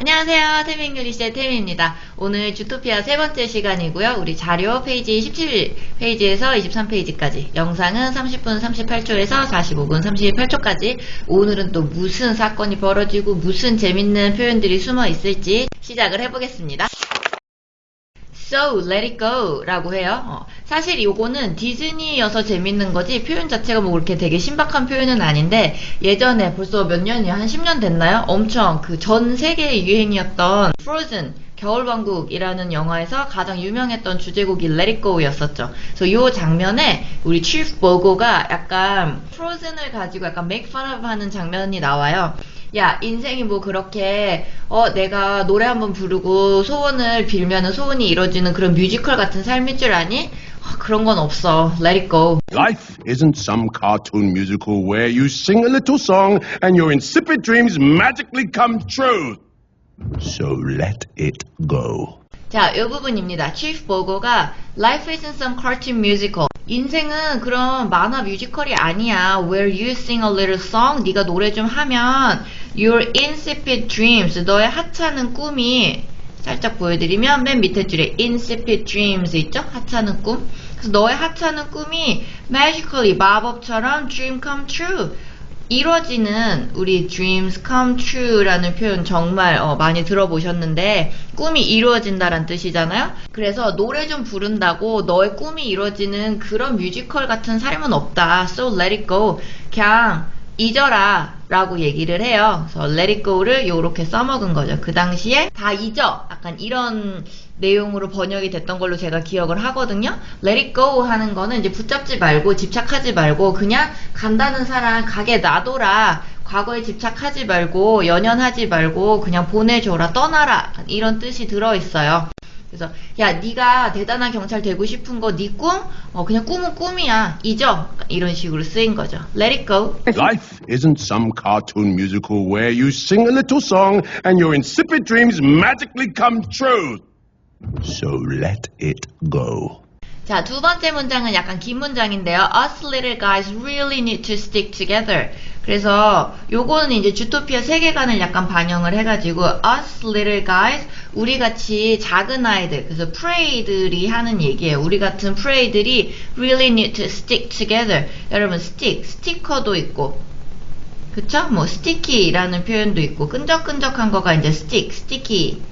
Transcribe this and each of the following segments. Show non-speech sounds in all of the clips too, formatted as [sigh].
안녕하세요. 태민교리시의 태민입니다. 오늘 주토피아 세 번째 시간이고요. 우리 자료 페이지 17페이지에서 23페이지까지, 영상은 30분 38초에서 45분 38초까지, 오늘은 또 무슨 사건이 벌어지고 무슨 재밌는 표현들이 숨어 있을지 시작을 해보겠습니다. So let it go 라고 해요. 어, 사실 요거는 디즈니여서 재밌는 거지 표현 자체가 뭐 그렇게 되게 신박한 표현은 아닌데 예전에 벌써 몇 년이야? 한 10년 됐나요? 엄청 그 전 세계 유행이었던 Frozen 겨울왕국이라는 영화에서 가장 유명했던 주제곡이 Let It Go였었죠. 그래서 요 장면에 우리 치프 버거가 약간 Frozen을 가지고 약간 make fun of 하는 장면이 나와요. 야, 인생이 뭐 그렇게, 어, 내가 노래 한번 부르고 소원을 빌면은 소원이 이루어지는 그런 뮤지컬 같은 삶일 줄 아니? 아, 그런 건 없어. Let it go. Life isn't some cartoon musical where you sing a little song and your insipid dreams magically come true. So let it go. 자, 이 부분입니다. 치프 버거가 Life isn't some cartoon musical. 인생은 그런 만화 뮤지컬이 아니야. Where you sing a little song. 네가 노래 좀 하면 your insipid dreams. 너의 하찮은 꿈이 살짝 보여드리면 맨 밑에 줄에 insipid dreams 있죠? 하찮은 꿈. 그래서 너의 하찮은 꿈이 magically 마법처럼 dream come true. 이루어지는 우리 dreams come true라는 표현 정말 어, 많이 들어보셨는데 꿈이 이루어진다란 뜻이잖아요. 그래서 노래 좀 부른다고 너의 꿈이 이루어지는 그런 뮤지컬 같은 삶은 없다. So let it go. 그냥 잊어라 라고 얘기를 해요. 그래서 let it go를 요렇게 써먹은 거죠. 그 당시에 다 잊어. 약간 이런 내용으로 번역이 됐던 걸로 제가 기억을 하거든요. let it go 하는 거는 이제 붙잡지 말고 집착하지 말고 그냥 간다는 사람 가게 놔둬라. 과거에 집착하지 말고 연연하지 말고 그냥 보내줘라 떠나라 이런 뜻이 들어있어요. 그래서 야 네가 대단한 경찰 되고 싶은 거 네 꿈? 어 그냥 꿈은 꿈이야 잊어 이런 식으로 쓰인 거죠. Let it go. Life isn't some cartoon musical where you sing a little song and your insipid dreams magically come true. So let it go. 자, 두 번째 문장은 약간 긴 문장인데요. Us little guys really need to stick together. 그래서 요거는 이제 주토피아 세계관을 약간 반영을 해가지고 us little guys 우리 같이 작은 아이들 그래서 prey들이 하는 얘기예요. 우리 같은 prey들이 really need to stick together. 여러분 stick 스티커도 있고 그쵸? 뭐 sticky라는 표현도 있고 끈적끈적한 거가 이제 stick, sticky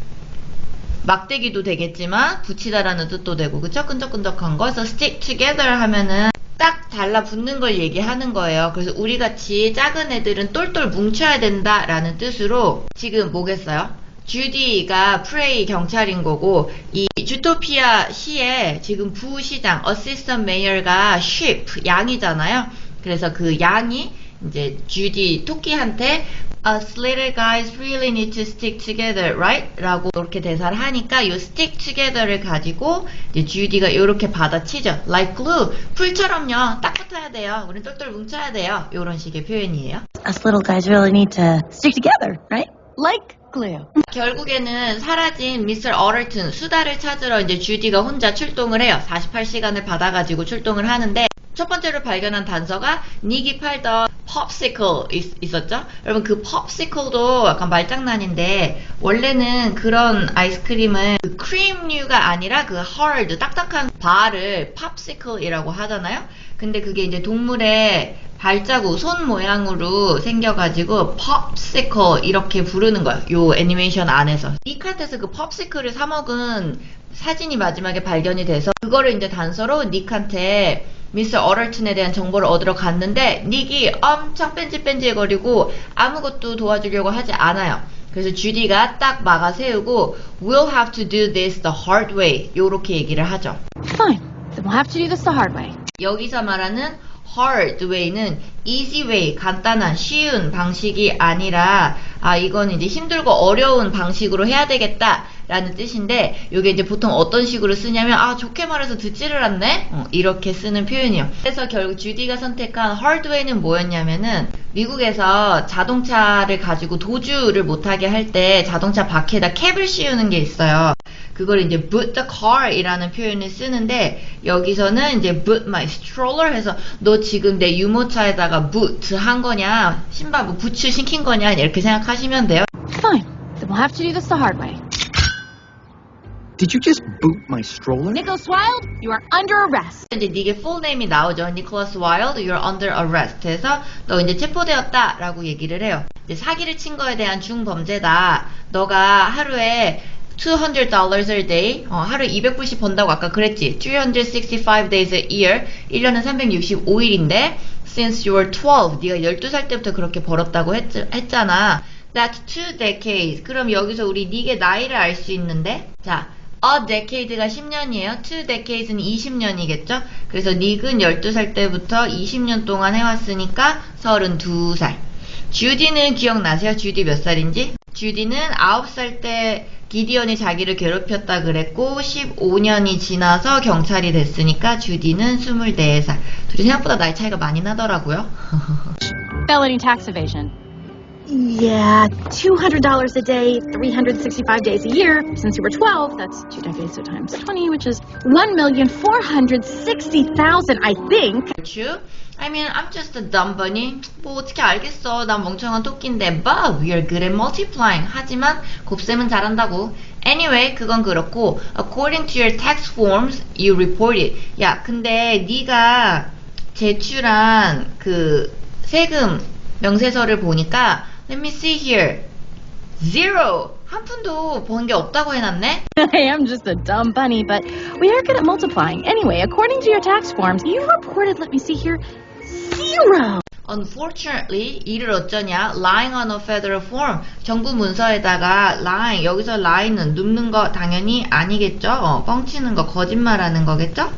막대기도 되겠지만 붙이다라는 뜻도 되고 그쵸? 끈적끈적한 거 그래서 stick together 하면은 딱 달라붙는 걸 얘기하는 거예요. 그래서 우리 같이 작은 애들은 똘똘 뭉쳐야 된다라는 뜻으로 지금 뭐겠어요? 주디가 프레이 경찰인 거고 이 주토피아 시에 지금 부시장 어시스턴 메이어가 sheep 양이잖아요. 그래서 그 양이 이제 주디 토끼한테 Us little guys really need to stick together, right? 라고 이렇게 대사를 하니까 이 stick together를 가지고 이제 주디가 이렇게 받아치죠. Like glue. 풀처럼요. 딱 붙어야 돼요. 우린 똘똘 뭉쳐야 돼요. 이런 식의 표현이에요. Us little guys really need to stick together, right? Like glue. 결국에는 사라진 미스터 어럴튼 수다를 찾으러 이제 주디가 혼자 출동을 해요. 48시간을 받아가지고 출동을 하는데 첫 번째로 발견한 단서가 닉이 팔던 popsicle 있, 었죠 여러분 그 popsicle도 약간 말장난인데 원래는 그런 아이스크림을 그 크림류가 아니라 그 hard 딱딱한 바를 popsicle이라고 하잖아요. 근데 그게 이제 동물의 발자국, 손 모양으로 생겨가지고 popsicle 이렇게 부르는 거예요. 요 애니메이션 안에서. 닉한테서 그 popsicle을 사 먹은 사진이 마지막에 발견이 돼서 그거를 이제 단서로 닉한테 미스 어럴튼에 대한 정보를 얻으러 갔는데 닉이 엄청 뺀질뺀질거리고 아무것도 도와주려고 하지 않아요. 그래서 주디가 딱 막아 세우고 We'll have to do this the hard way 요렇게 얘기를 하죠. Fine. Then we'll have to do this the hard way. 여기서 말하는 hard way는 easy way, 간단한, 쉬운 방식이 아니라, 아, 이건 이제 힘들고 어려운 방식으로 해야 되겠다. 라는 뜻인데, 이게 이제 보통 어떤 식으로 쓰냐면, 아, 좋게 말해서 듣지를 않네? 어, 이렇게 쓰는 표현이요. 그래서 결국 주디가 선택한 hard way는 뭐였냐면은, 미국에서 자동차를 가지고 도주를 못하게 할 때 자동차 바퀴에다 캡을 씌우는 게 있어요. 그걸 이제 boot the car 이라는 표현을 쓰는데 여기서는 이제 boot my stroller 해서 너 지금 내 유모차에다가 boot 한 거냐 신발 뭐 부츠 시킨 거냐 이렇게 생각하시면 돼요. Fine. Then we'll have to do this the hard way. Did you just boot my stroller? Nicholas Wilde, you are under arrest. 이제 네게 full name이 나오죠. Nicholas Wilde, you're under arrest. 해서 너 이제 체포되었다 라고 얘기를 해요. 이제 사기를 친 거에 대한 중범죄다. 너가 하루에 200 a day, 어, 하루에 200불씩 번다고 아까 그랬지. 365 days a year, 1년은 365일인데, since you were 12, 네가 12살 때부터 그렇게 벌었다고 했, 했잖아. That's two decades. 그럼 여기서 우리 니게 나이를 알 수 있는데, 자, a decade가 10년이에요. two decades는 20년이겠죠? 그래서 닉은 12살 때부터 20년 동안 해왔으니까 32살. 주디는 기억나세요? 주디 몇 살인지? 주디는 9살 때 기디언이 자기를 괴롭혔다 그랬고 15년이 지나서 경찰이 됐으니까 주디는 24살. 둘이 생각보다 나이 차이가 많이 나더라고요. Felony tax evasion. Yeah, $200 a day, 365 days a year. Since you were 12, that's two decades, so times 20, which is 1,460,000, I think. I mean, I'm just a dumb bunny. 뭐 어떻게 알겠어. 난 멍청한 토끼인데. But we are good at multiplying. 하지만 곱셈은 잘한다고. Anyway, 그건 그렇고 according to your tax forms, you report it. 야, 근데 네가 제출한 그 세금 명세서를 보니까 let me see here. zero. 한 푼도 번 게 없다고 해놨네? I am just a dumb bunny, but we are good at multiplying. Anyway, according to your tax forms, you reported, let me see here, zero. Unfortunately, 이를 어쩌냐? Lying on a federal form. 정부 문서에다가 lying, 여기서 lying은 눕는 거 당연히 아니겠죠? 어, 뻥치는 거, 거짓말하는 거겠죠?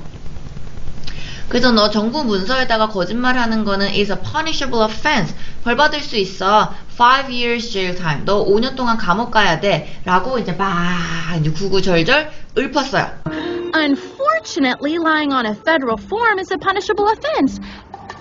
그래서 너 정부 문서에다가 거짓말하는 거는 is a punishable offense. 벌 받을 수 있어. 5 years jail time. 너 5년 동안 감옥 가야 돼. 라고 이제 막 이제 구구절절 읊었어요. Unfortunately, lying on a federal form is a punishable offense.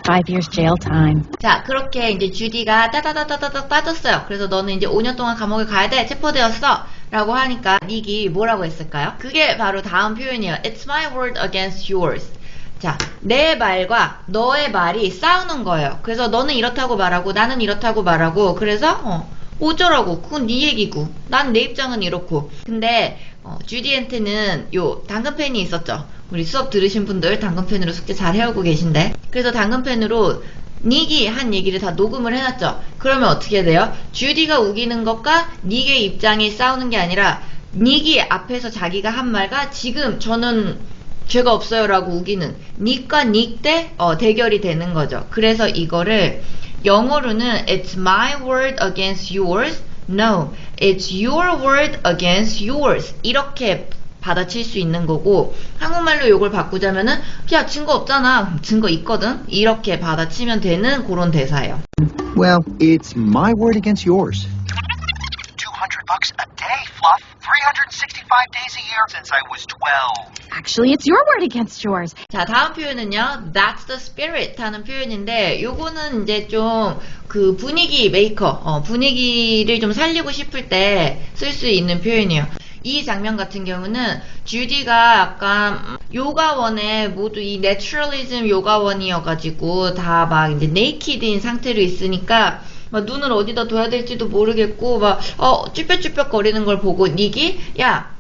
Five years jail time. 자, 그렇게 이제 주디가 따다다다다다 따졌어요. 그래서 너는 이제 5년 동안 감옥에 가야 돼. 체포되었어. 라고 하니까 닉이 뭐라고 했을까요? 그게 바로 다음 표현이에요. It's my word against yours. 자, 내 말과 너의 말이 싸우는 거예요. 그래서 너는 이렇다고 말하고 나는 이렇다고 말하고 그래서 어, 어쩌라고 그건 네 얘기고 난 내 입장은 이렇고 근데 어, 주디한테는 요 당근펜이 있었죠. 우리 수업 들으신 분들 당근펜으로 숙제 잘 해오고 계신데 그래서 당근펜으로 닉이 한 얘기를 다 녹음을 해놨죠. 그러면 어떻게 돼요? 주디가 우기는 것과 닉의 입장이 싸우는 게 아니라 닉이 앞에서 자기가 한 말과 지금 저는 죄가 없어요 라고 우기는 닉과 닉대 어, 대결이 되는 거죠. 그래서 이거를 영어로는 It's my word against yours. No, it's your word against yours. 이렇게 받아칠 수 있는 거고 한국말로 이걸 바꾸자면은 야 증거 없잖아 증거 있거든 이렇게 받아치면 되는 그런 대사예요. Well, it's my word against yours. 200 bucks a day, Fluff. 365 days a year since I was 12. Actually, it's your word against yours. 자, 다음 표현은요. That's the spirit 하는 표현인데 요거는 이제 좀 그 분위기 메이커, 어, 분위기를 좀 살리고 싶을 때 쓸 수 있는 표현이에요. 이 장면 같은 경우는 주디가 약간 요가원에 모두 이 내추럴리즘 요가원이어가지고 다 막 이제 네이키드인 상태로 있으니까 막 눈을 어디다 둬야 될지도 모르겠고 막 어 쭈뼛쭈뼛 거리는 걸 보고 닉이 야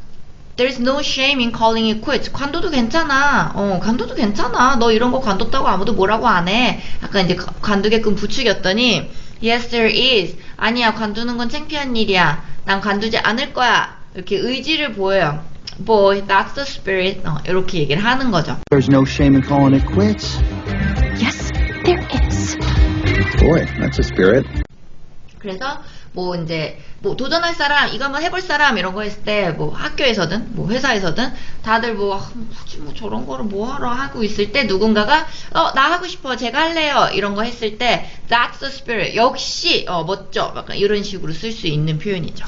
There's no shame in calling it quits. 관둬도 괜찮아. 어, 관둬도 괜찮아. 너 이런 거 관뒀다고 아무도 뭐라고 안 해. 약간 이제 가- 관두게끔 부추겼더니 Yes, there is. 아니야, 관두는 건 창피한 일이야. 난 관두지 않을 거야. 이렇게 의지를 보여요. Boy, that's the spirit. 어, 이렇게 얘기를 하는 거죠. There's no shame in calling it quits. Yes, there is. Boy, that's a spirit. 그래서 뭐 이제 뭐 도전할 사람 이거 한번 해볼 사람 이런 거 했을 때 뭐 학교에서든 뭐 회사에서든 다들 뭐 아, 굳이 뭐 저런 거를 뭐 하러 하고 있을 때 누군가가 어 나 하고 싶어 제가 할래요 이런 거 했을 때 that's the spirit 역시 어 멋져 약간 이런 식으로 쓸 수 있는 표현이죠.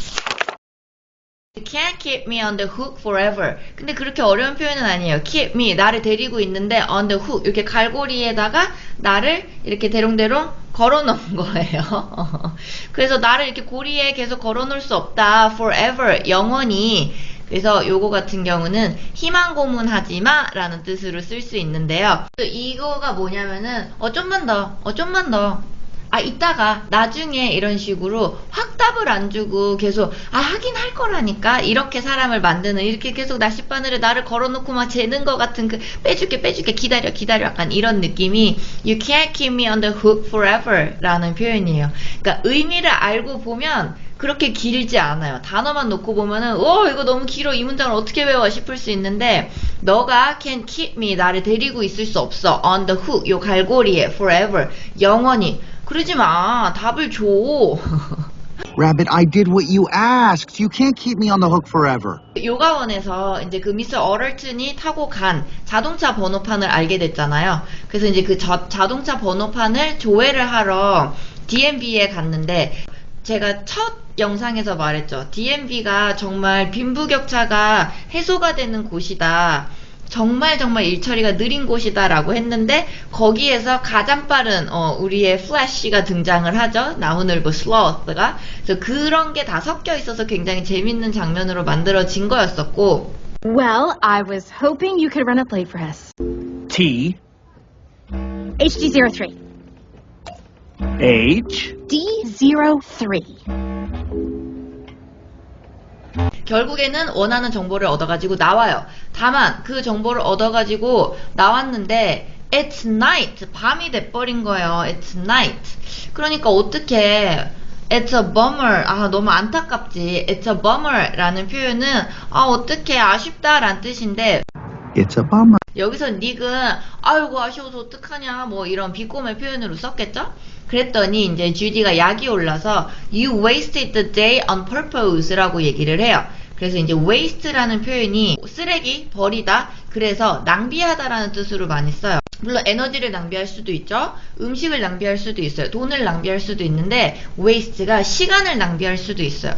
You can't keep me on the hook forever. 근데 그렇게 어려운 표현은 아니에요. keep me 나를 데리고 있는데 on the hook 이렇게 갈고리에다가 나를 이렇게 대롱대롱 걸어 놓은 [laughs] 거예요. 그래서 나를 이렇게 고리에 계속 걸어 놓을 수 없다. forever 영원히. 그래서 요거 같은 경우는 희망 고문하지 마 라는 뜻으로 쓸 수 있는데요. 이거가 뭐냐면은 어 좀만 더, 어 좀만 더. 아 이따가 나중에 이런 식으로 확답을 안 주고 계속 아 하긴 할 거라니까. 이렇게 사람을 만드는 이렇게 계속 나시바늘에 나를 걸어놓고 막 재는 것 같은 그 빼줄게 빼줄게 기다려 기다려. 약간 이런 느낌이 you can't keep me on the hook forever 라는 표현이에요. 그러니까 의미를 알고 보면 그렇게 길지 않아요. 단어만 놓고 보면은 어 이거 너무 길어. 이 문장을 어떻게 외워? 싶을 수 있는데 너가 can keep me 나를 데리고 있을 수 없어. On the hook 요 갈고리에 forever. 영원히 그러지 마. 답을 줘. [laughs] Rabbit, I did what you asked. You can't keep me on the hook forever. 요가원에서 이제 그 미스 어럴튼이 타고 간 자동차 번호판을 알게 됐잖아요. 그래서 이제 그 자, 자동차 번호판을 조회를 하러 DMV에 갔는데 제가 첫 영상에서 말했죠. DMV가 정말 빈부격차가 해소가 되는 곳이다. 정말 정말 일처리가 느린 곳이다라고 했는데 거기에서 가장 빠른 어, 우리의 플래시가 등장을 하죠. 나무늘보 슬러스가 그래서 그런 게 다 섞여 있어서 굉장히 재밌는 장면으로 만들어진 거였었고 Well, I was hoping you could run a play for us. T HD03. H D03. 결국에는 원하는 정보를 얻어가지고 나와요. 다만 그 정보를 얻어가지고 나왔는데 It's night. 밤이 돼버린 거예요. It's night. 그러니까 어떻게 It's a bummer. 아, 너무 안타깝지. It's a bummer 라는 표현은 아, 어떻게 아쉽다 라는 뜻인데 It's a bummer. 여기서 닉은 아이고 아쉬워서 어떡하냐 뭐 이런 비꼬의 표현으로 썼겠죠? 그랬더니 이제 주디가 약이 올라서 you wasted the day on purpose라고 얘기를 해요. 그래서 이제 waste라는 표현이 쓰레기, 버리다, 그래서 낭비하다라는 뜻으로 많이 써요. 물론 에너지를 낭비할 수도 있죠. 음식을 낭비할 수도 있어요. 돈을 낭비할 수도 있는데 waste가 시간을 낭비할 수도 있어요.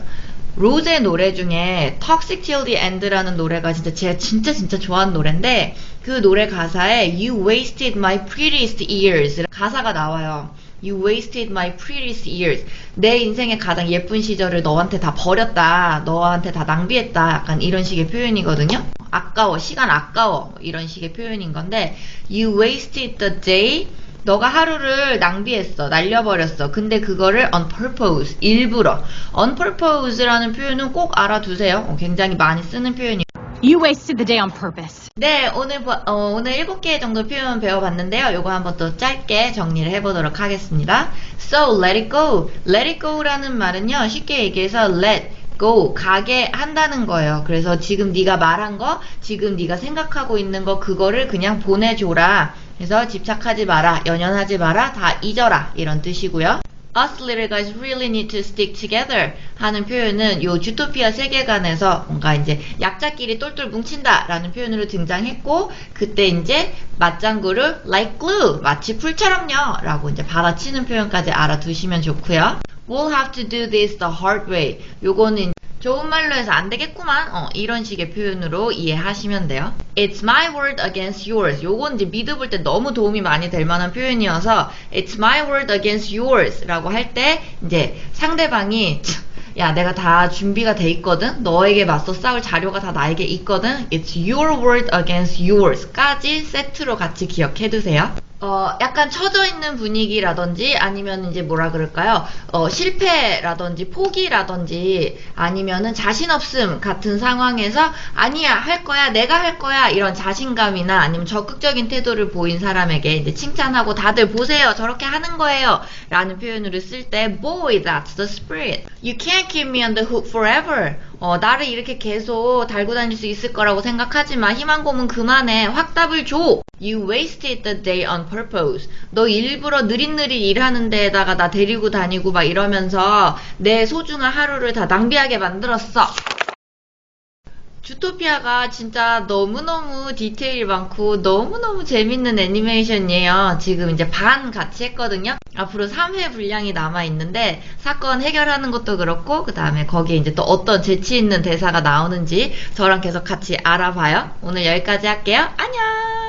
로즈의 노래 중에 Toxic Till the End라는 노래가 진짜 제가 진짜 진짜 좋아하는 노래인데 그 노래 가사에 You wasted my prettiest years 가사가 나와요. You wasted my prettiest years. 내 인생의 가장 예쁜 시절을 너한테 다 버렸다. 너한테 다 낭비했다. 약간 이런 식의 표현이거든요. 아까워. 시간 아까워. 이런 식의 표현인 건데 You wasted the day. 너가 하루를 낭비했어. 날려버렸어. 근데 그거를 on purpose. 일부러. on purpose라는 표현은 꼭 알아두세요. 어, 굉장히 많이 쓰는 표현이에요. You wasted the day on purpose. 네, 오늘, 보- 어, 오늘 7개 정도 표현 배워봤는데요. 요거 한번 또 짧게 정리를 해보도록 하겠습니다. So, let it go. let it go라는 말은요, 쉽게 얘기해서 let go, 가게 한다는 거예요. 그래서 지금 네가 말한 거, 지금 네가 생각하고 있는 거, 그거를 그냥 보내줘라. 그래서 집착하지 마라, 연연하지 마라, 다 잊어라. 이런 뜻이고요. Us little guys really need to stick together 하는 표현은 요 주토피아 세계관에서 뭔가 이제 약자끼리 똘똘 뭉친다 라는 표현으로 등장했고 그때 이제 맞장구를 like glue 마치 풀처럼요 라고 이제 받아치는 표현까지 알아두시면 좋고요. We'll have to do this the hard way. 요거는 좋은 말로 해서 안 되겠구만. 어, 이런 식의 표현으로 이해하시면 돼요. It's my word against yours. 요건 이제 미드 볼때 너무 도움이 많이 될 만한 표현이어서 It's my word against yours 라고 할 때 이제 상대방이 [laughs] 야, 내가 다 준비가 돼 있거든? 너에게 맞서 싸울 자료가 다 나에게 있거든? It's your word against yours 까지 세트로 같이 기억해 두세요. 어, 약간 처져 있는 분위기라든지 아니면 이제 뭐라 그럴까요? 어, 실패라든지 포기라든지 아니면은 자신 없음 같은 상황에서 아니야, 할 거야, 내가 할 거야 이런 자신감이나 아니면 적극적인 태도를 보인 사람에게 이제 칭찬하고 다들 보세요. 저렇게 하는 거예요. 라는 표현으로 쓸 때 boy, that's the spirit. You can't keep me on the hook forever. 어, 나를 이렇게 계속 달고 다닐 수 있을 거라고 생각하지 마. 희망 고문 그만해. 확답을 줘. You wasted the day on purpose. 너 일부러 느릿느릿 일하는 데에다가 나 데리고 다니고 막 이러면서 내 소중한 하루를 다 낭비하게 만들었어. 주토피아가 진짜 너무너무 디테일이 많고 너무너무 재밌는 애니메이션이에요. 지금 이제 반 같이 했거든요. 앞으로 3회 분량이 남아있는데 사건 해결하는 것도 그렇고 그 다음에 거기에 이제 또 어떤 재치 있는 대사가 나오는지 저랑 계속 같이 알아봐요. 오늘 여기까지 할게요. 안녕!